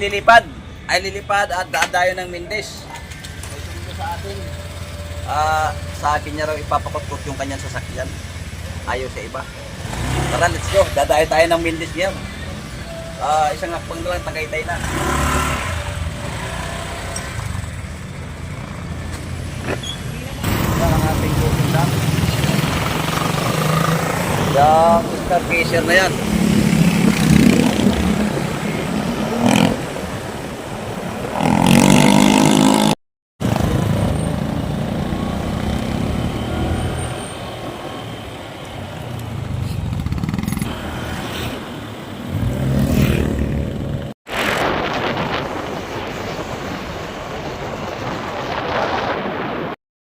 mga brad, tayo ngay lilipad. Ay lilipad at daadayo ng. May sumunod sa atin. Ah, sa akin niya raw ipapakutkot yung kanyang sasakyan. Ayaw sa iba. Tara, let's go. Dadayo tayo ng Mindes ngayon. Ah, isang hakbang na lang, tagaytay na. Ito ang ating cooking dam. Yung star fisher na yan.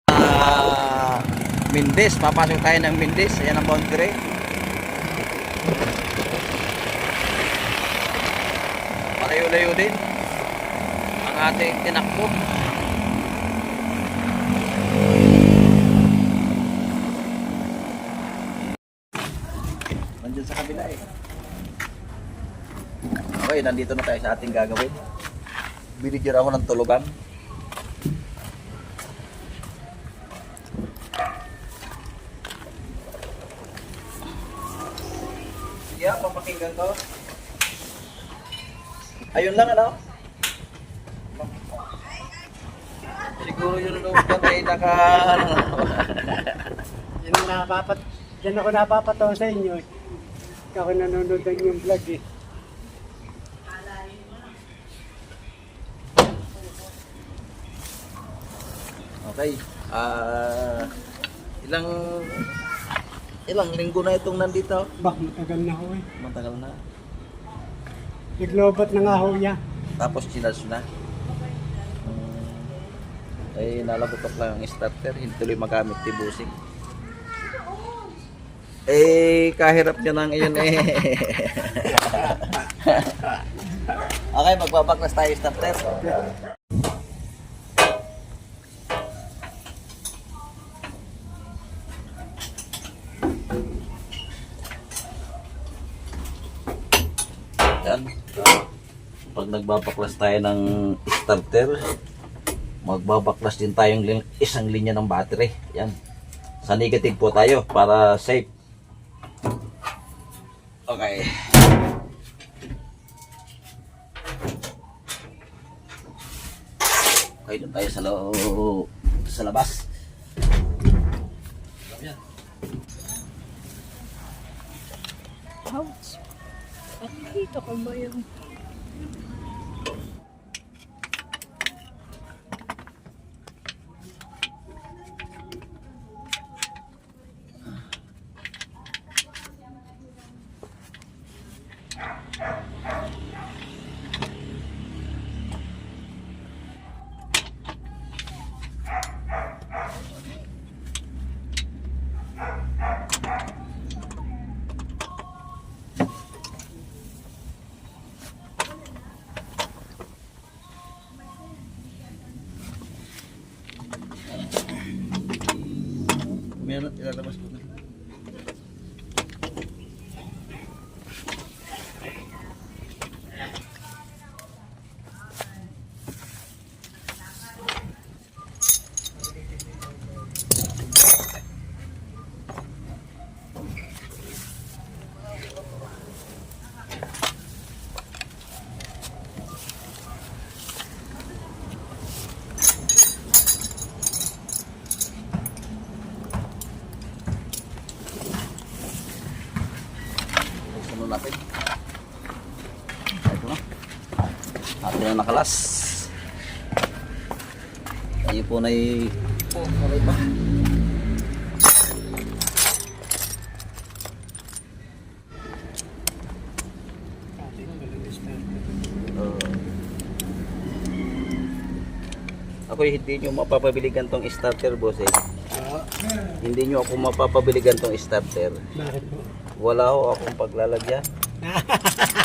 Ah, Mindes, papasok tayo ng Mindes. Ayan ang boundary. Malayo-layo din ang ating tinakbo. Nandiyan sa kabila eh. Okay, nandito na tayo sa ating gagawin. Binigyan ako ng tulugan. Yeah, papakinggan ko. Ayun lang, ano? Siguro yun nung patay naka... Yan ang napapat, yan ako napapatawa sa inyo. eh. Ako nanonood ng yung vlog eh. okay. Ah... ilang... Ilang linggo na itong nandito? Bah, matagal na ako eh. Matagal na. Naglobat na nga ako niya. Tapos chinas na. Hmm. Eh, nalagotok lang ang starter. Hindi tuloy magamit tibusing. Eh, kahirap niya nang iyon eh. okay, magbabaklas tayo starter. Yan. Pag nagbabaklas tayo ng starter, magbabaklas din tayong lin- isang linya ng battery. Yan. Sa negative po tayo para safe. Okay. Okay, doon tayo sa sa labas. Yan. Ouch! At nakita ko ba yung... Meron, ilalabas ko na. Sunod natin. Ito na. Nakalas. Tayo po na y... Oh, okay pa. Ako hindi nyo mapapabiligan tong starter boss eh. Hindi nyo ako mapapabiligan tong starter. Bakit po? Wala ho akong paglalagyan.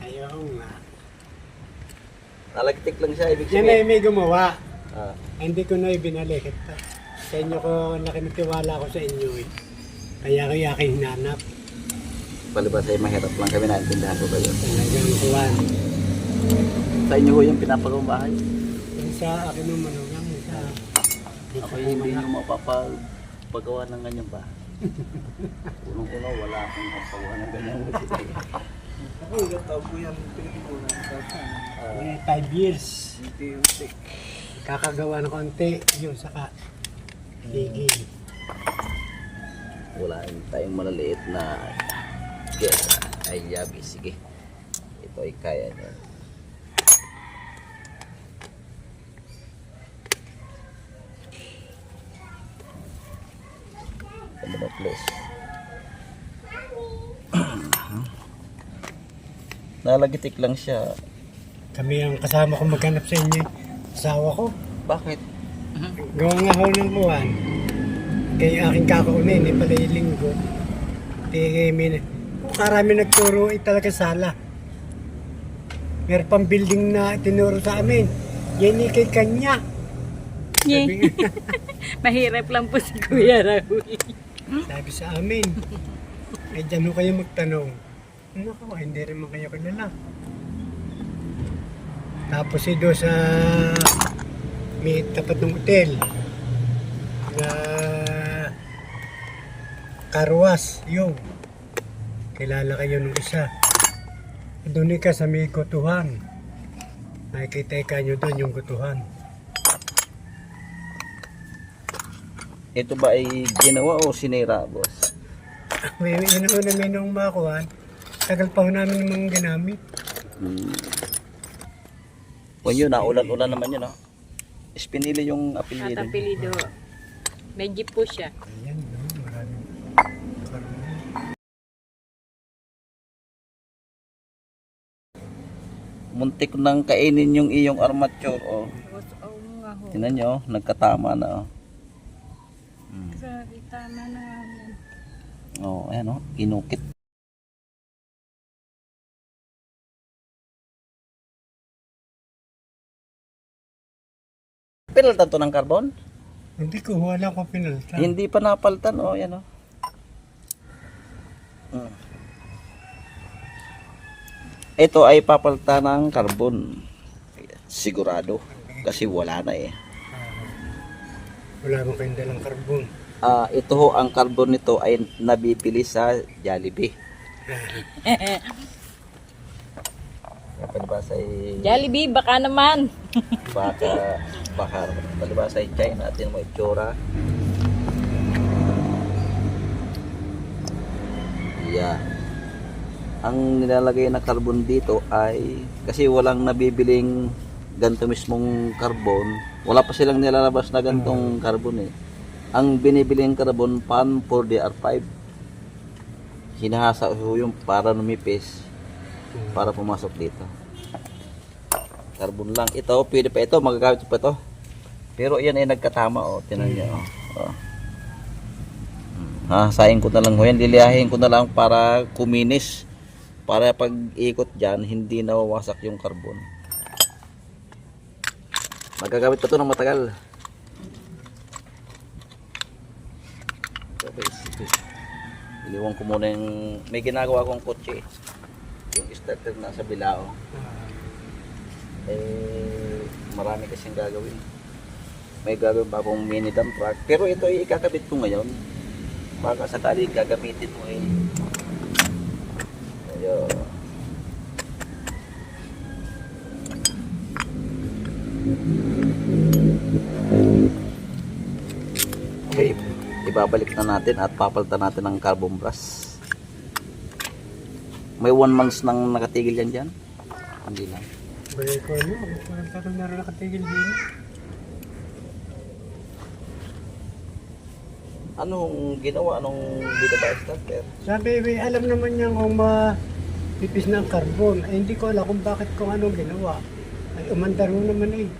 Ayaw nga. Nalagtik lang siya, ibig Yan ay sabihin. may gumawa. Ah, Hindi ko na ibinalik. Sa inyo ko nakinitiwala ko sa inyo eh. Kaya ko aking hinanap. palibas ay mahirap lang kami naintindihan ko kayo. Talagang kuwan. Sa inyo ho yung pinapagawang bahay? Yung sa akin ng manugang, sa Ako hindi nyo mapapagawa ng ganyan ba? Unang-una wala akong mapagawa ng ganyan. Ako, ilang taon po yan pinag-ipunan. eh, five years. Kakagawa ng konti, yun, saka tigil. wala tayong malaliit na yes, ay yabi. Sige. Ito ay kaya niya. Ano ba, please? Nalagitik lang siya. Kami ang kasama ko maghanap sa inyo. Asawa ko. Bakit? Gawa nga ho ng buwan. Kaya aking kakaunin, eh, pala yung linggo. Di, min, karami nagturo, eh, talaga sala. Meron pang building na tinuro sa amin. Yan eh, kay kanya. Yay. Mahirap lang po si Kuya Raul. Sabi sa amin. Ay, dyan ho kayo magtanong. Naku, hindi rin man kayo kilala. Tapos eh, doon sa may tapat ng hotel na karwas, yung kilala kayo nung isa. Doon ka sa may gutuhan. Nakikita ka nyo doon yung gutuhan. Ito ba ay ginawa o sinira, boss? May ako namin nung makuhan. Tagal pa ho namin yung mga ginamit. Hmm. O yun, naulan-ulan naman yun, no? Espinili yung At apelido. apelido. May jeep po siya. Ayan, no? Maraming. Muntik nang kainin yung iyong armature, oh. Oo nga ho. Tingnan nyo, oh, nagkatama na, oh. Hmm. Grabe, tama na nga yan. Oh, ayan, oh. Kinukit. Pinaltan to ng carbon? Hindi ko, wala ko pinalta. Hindi pa napaltan, oh, yan, oh. Mm. Ito ay papalta ng carbon. Sigurado. Kasi wala na eh. Wala mo kayong dalang karbon. Ah, ito ho, ang carbon nito ay nabibili sa Jollibee. Palibasa ay Jollibee, baka naman. baka bakar. Palibasa ay China. Atin mo itsura. Yeah. Ang nilalagay na carbon dito ay kasi walang nabibiling ganito mismong carbon. Wala pa silang nilalabas na gantong carbon eh. Ang binibiling carbon pan for DR5. Hinahasa ho yung para numipis para pumasok dito. Carbon lang. Ito, pwede pa ito. Magagamit pa ito. Pero yan ay nagkatama. Oh. Tinan niyo. Oh. Oh. Ha, saing ko na lang ho yan. Liliyahin ko na lang para kuminis. Para pag ikot dyan, hindi nawawasak yung carbon. Magagamit pa ito ng matagal. Iniwan ko muna yung... May ginagawa kong kotse. Yung starter na sa bilao. Eh, marami kasing gagawin. May gagawin pa akong mini dump truck. Pero ito ay ikakabit ko ngayon. Baka sakali gagamitin mo eh. Ayun. Okay, ibabalik na natin at papalitan natin ng carbon brush. May one months nang nakatigil yan dyan? Hindi lang. Balik ko ano, na rin nakatigil din. Anong ginawa? Anong dito ba starter? Sabi, may alam naman niya kung mapipis ng karbon. Ay, hindi ko alam kung bakit kung anong ginawa. Ay, umandar ho naman eh.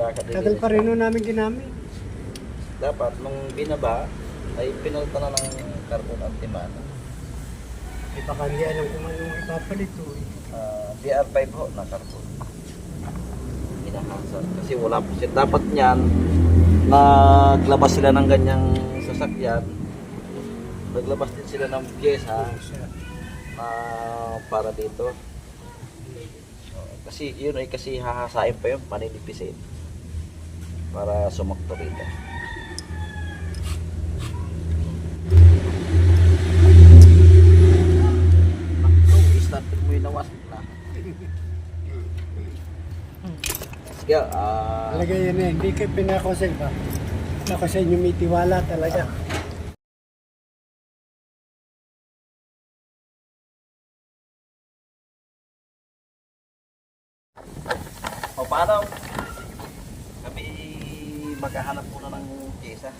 Baka Tagal pa rin ho namin ginamit. Dapat nung binaba ay pinalta na ng carbon antimano. Ay, baka hindi alam kung anong ipapalit ho eh. Uh, DR5 ho na carbon. Kasi wala po siya. Dapat niyan, naglabas sila ng ganyang sasakyan. Naglabas din sila ng pyesa. Na para dito. Kasi yun ay kasi hahasain pa yun, paninipisin. Para sumakto rito. Nakto, starter mo yung nawas na. Sige, ah... Talaga yun eh, hindi ka pinakosay ba? Ako sa inyo may tiwala talaga. O paano? Kami maghahanap muna ng pyesa.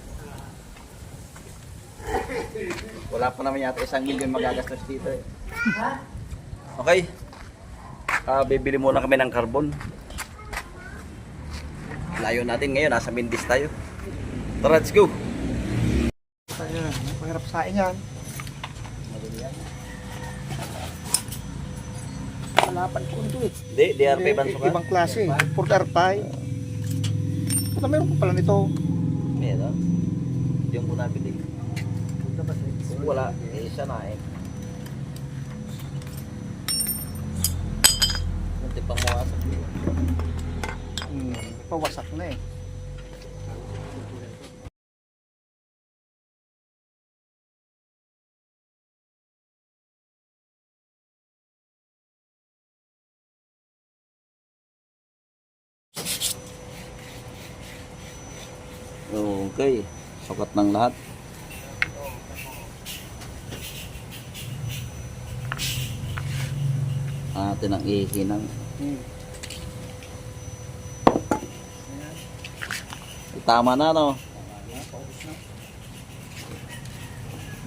Wala pa naman yata isang milyon magagastos dito eh. Okay. Ah, bibili muna kami ng carbon. Layo natin ngayon, nasa Mindis tayo. Tara, let's go. Tayo, pahirap sa yan. Malapan ko ito eh. Hindi, DRP Bansukan. Ibang klase. Ford R5. Puta, meron pa pala nito. Ayan o. Yung ko nabili. Kung wala, eh, isa na eh. Munti pang. Hmm, pawasak na eh. Okay. Sukat ng lahat. Atin ang ihinang. Hmm. Tama na no.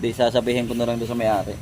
Di sasabihin ko na lang doon sa may-ari.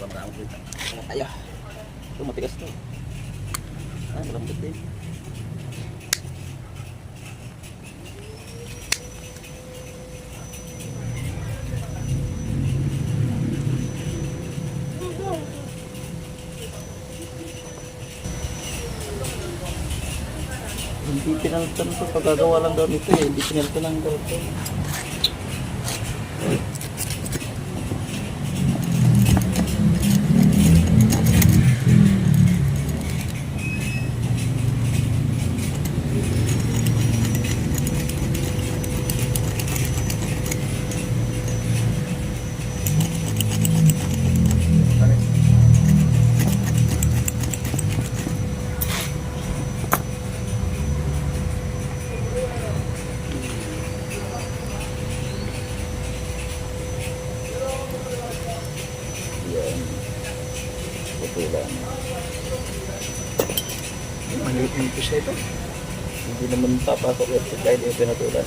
Alam na ako dito. Ay, ah. Ito matigas to. Ay, malambot din. Hindi pinalitan to. Pagkagawa lang daw nito eh. Hindi pinalitan lang daw ito. Putulan. Maliit yung pisa ito. Hindi naman papasok sa kahit yung pinatulan.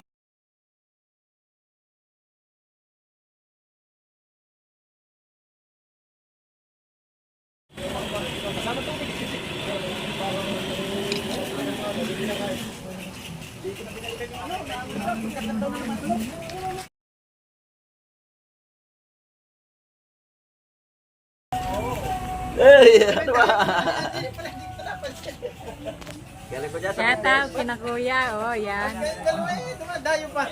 ano ba? Galing ko dyan sa Shout out Mendes. kina kuya. Oh, yan. Dayo pa.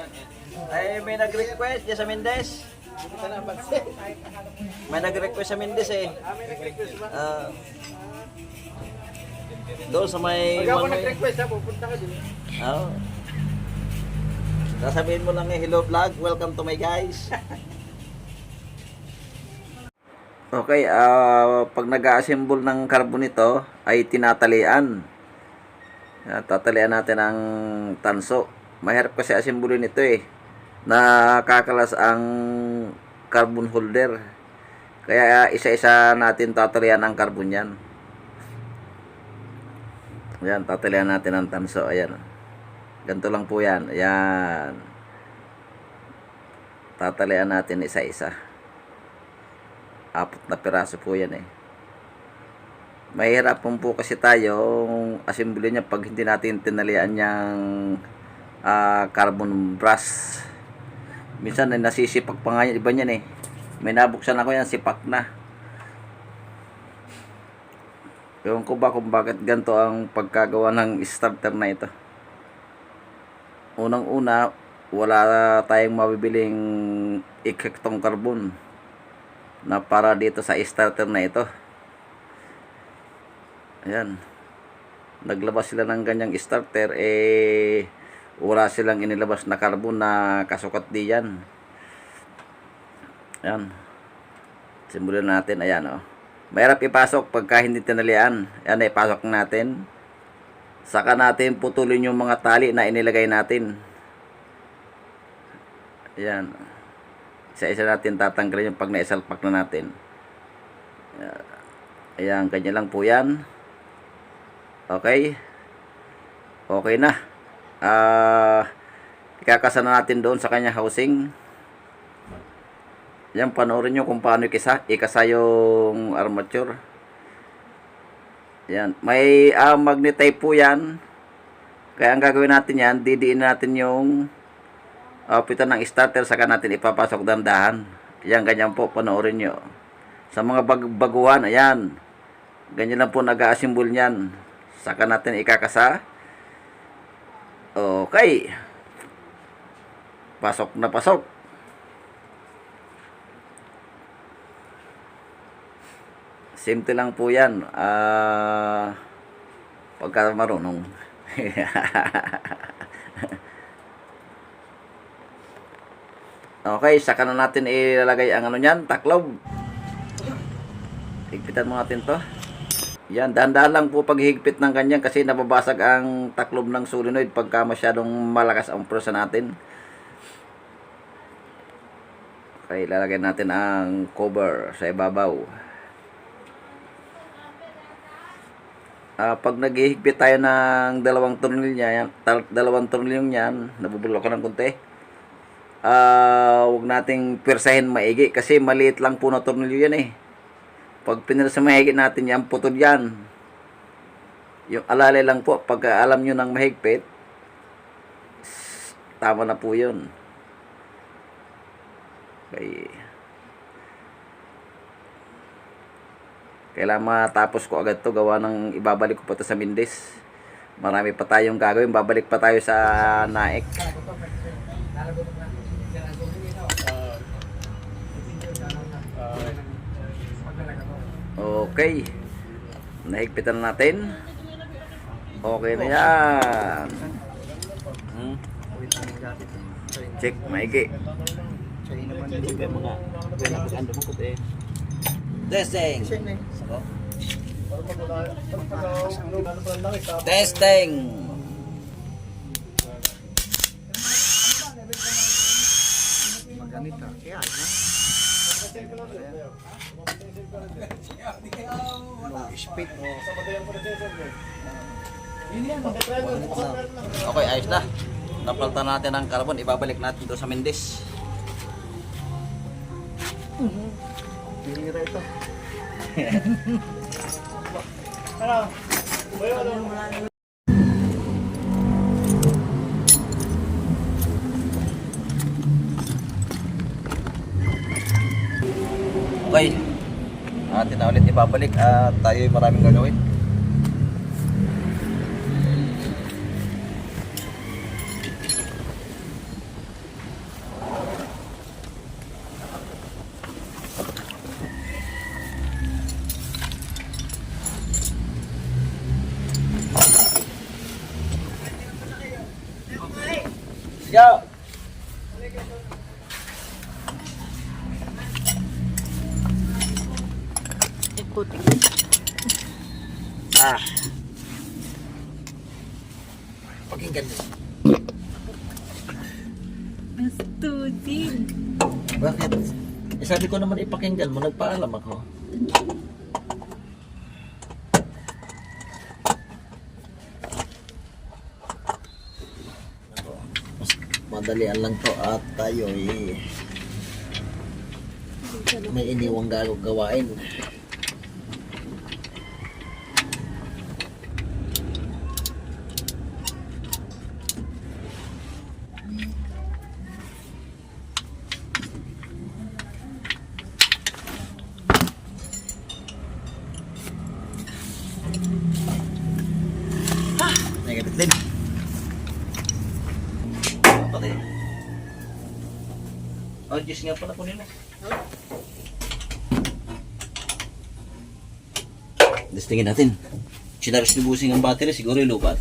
Ay, may nag-request dyan sa Mendes. May nag-request sa Mendes eh. Ah. doon sa may... Pag ako one way. nag-request ha, pupunta ka dun. Oo. Sasabihin mo lang eh, hello vlog, welcome to my guys. Okay, ah pag nag-assemble ng carbon ito ay tinatalian. Ah, tatalian natin ang tanso. Mahirap kasi assemble nito eh. Nakakalas ang carbon holder. Kaya isa-isa natin tatalian ang carbon yan. Ayan, tatalian natin ang tanso. Ayan. Ganito lang po yan. Ayan. Tatalian natin isa-isa. Apat na piraso po yan eh. Mahirap po, kasi tayo assembly niya pag hindi natin tinalian yung ah, carbon brush. Minsan ay nasisipak pa nga yan, iba niyan eh. May nabuksan ako yan, sipak na. Ewan ko ba kung bakit ganito ang pagkagawa ng starter na ito. Unang-una, wala tayong mabibiling ikektong carbon na para dito sa starter na ito. Ayan. Naglabas sila ng ganyang starter, eh, wala silang inilabas na carbon na kasukat diyan. Ayan. Simulan natin, ayan oh. Mahirap ipasok pagka hindi tinalian. Ayan, ipasok natin. Saka natin putulin yung mga tali na inilagay natin. Ayan. Isa-isa natin tatanggalin yung pag naisalpak na natin. Ayan, kanya lang po yan. Okay. Okay na. Ah, ikakasa na natin doon sa kanya housing. Yan, panoorin nyo kung paano ikisa, ikasa yung armature. Yan. May uh, magnetite po yan. Kaya ang gagawin natin yan, didiin natin yung uh, pitan ng starter, saka natin ipapasok dandahan. Yan, ganyan po, panoorin nyo. Sa mga bag baguhan, ayan. Ganyan lang po nag-assemble niyan. Saka natin ikakasa. Okay. Pasok na pasok. Simple lang po yan. Ah, pagka marunong. okay, saka na natin ilalagay ang ano niyan, taklob. Higpitan mo natin to. Yan, dahan-dahan lang po paghigpit ng ganyan kasi nababasag ang taklob ng solenoid pagka masyadong malakas ang presa natin. Okay, lalagay natin ang cover sa ibabaw. Ah, pag naghihigpit tayo ng dalawang tornilyo tal- dalawang tornilyo yan, nabubulok ka ng konti. Ah wag nating persahin maigi kasi maliit lang po na tornilyo yan eh. Pag pinirsa mahigit natin yan, putol yan. Yung alalay lang po, pag alam nyo ng mahigpit, tama na po yun. Okay. Kailangan matapos ko agad to gawa ng ibabalik ko pa sa Mindis. Marami pa tayong gagawin. Babalik pa tayo sa Naik. Okay. Nahigpitan na natin. Okay na yan. Hmm. Check, maigi. Testing. Testing. Magamit ka. Kaya na. No, speed mo. Okay, ayos na. Napalta natin ang carbon. Ibabalik natin ito sa Mendes. Bihira ito. Okay. Atin na ulit ibabalik at tayo maraming gagawin. Go! Ikuti. Ah. Pakinggan mo. Bastudin. Bakit? Eh, sabi ko naman ipakinggan mo, nagpaalam ako. Madalian lang to at tayo eh, may iniwang gawain. Negative din. Pati. Oh, Diyos nga pala kunin mo. Testingin natin. Sinaris ni Busing ang battery, siguro ilupat.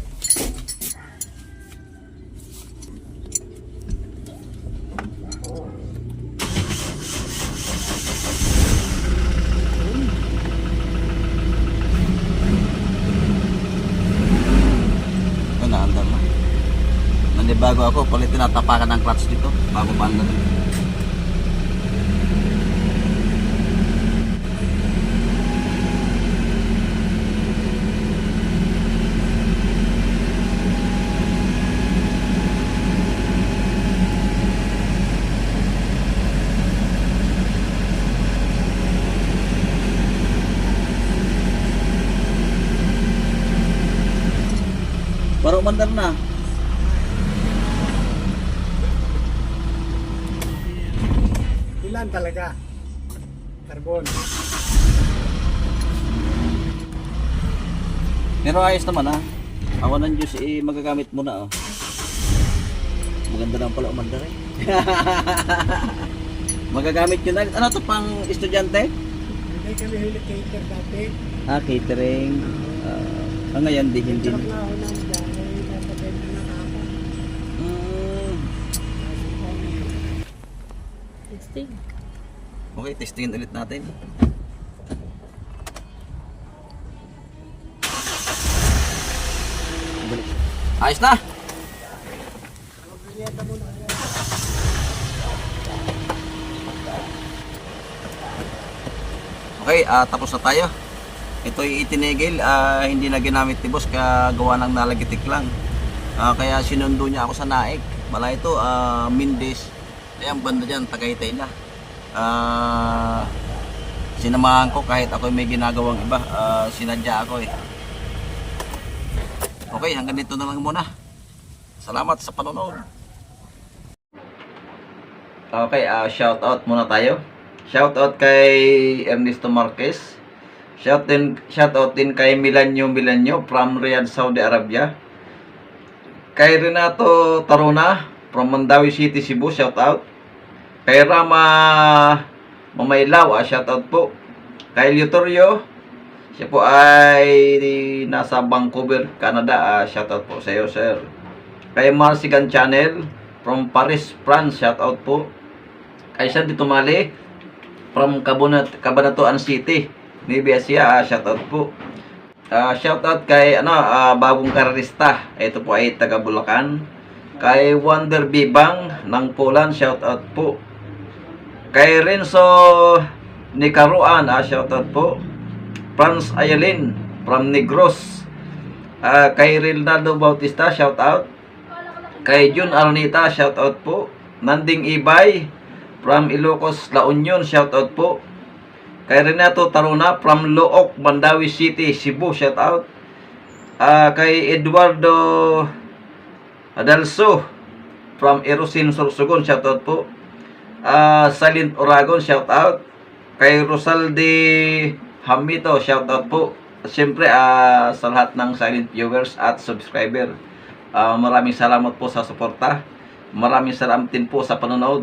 Tinatapakan ng clutch dito, bago paandar. Para umandar na. Ilan talaga? Carbon. Pero ayos naman ha. Awan ng Diyos eh, magagamit mo na oh. Maganda lang pala umandar eh. magagamit yun na. Ano to pang estudyante? Hindi kami helicopter dati. Ah, catering. Ah, ah, ngayon di hindi. Truck na ako nang dahil napaganda na ako. Mm, Testing. Okay, testingin ulit natin. Ayos na! Okay, ah, tapos na tayo. Ito ay itinigil, ah, hindi na ginamit ni boss kaya gawa ng nalagitik lang. Ah, kaya sinundo niya ako sa naik. Mala ito, ah, Mindis, Ayan, banda dyan, Tagaytay na. Ah, sinamahan ko kahit ako may ginagawang iba. Ah, sinadya ako eh. Okay, hanggang dito na lang muna. Salamat sa panonood. Okay, ah shout out muna tayo. Shout out kay Ernesto Marquez. Shout din shout out din kay Milanyo Milanyo from Riyadh, Saudi Arabia. Kay Renato Taruna from Mandawi City, Cebu, shout out. Kay Rama Mamaylaw, ah, shout out po. Kay Lutorio, siya po ay nasa Vancouver, Canada. Ah, shout out po sa iyo, sir. Kay Marsigan Channel from Paris, France, shout out po. Kay Sandy Tumali from Cabonat Cabanatuan City, Nueva Ecija, ah, shout out po. Ah, shout out kay ano, ah, bagong karerista. Ito po ay taga Bulacan. Kay Wonder Bibang ng Poland, shout out po. Kay Renzo Nicaruan, ah, shout out po. Franz Ayalin from Negros. Ah, kay Rinaldo Bautista, shout out. Kay Jun Arnita, shout out po. Nanding Ibay from Ilocos, La Union, shout out po. Kay Renato Taruna from Look, Mandawi City, Cebu, shout out. Ah, kay Eduardo Adalso from Erosin, Sorsogon, shout out po. Ah, Silent Oragon, shout out. Kay Rosalde Hamito, shout out po. Siyempre, ah, sa lahat ng silent viewers at subscriber. Ah, maraming salamat po sa suporta. Maraming salamat din po sa panonood.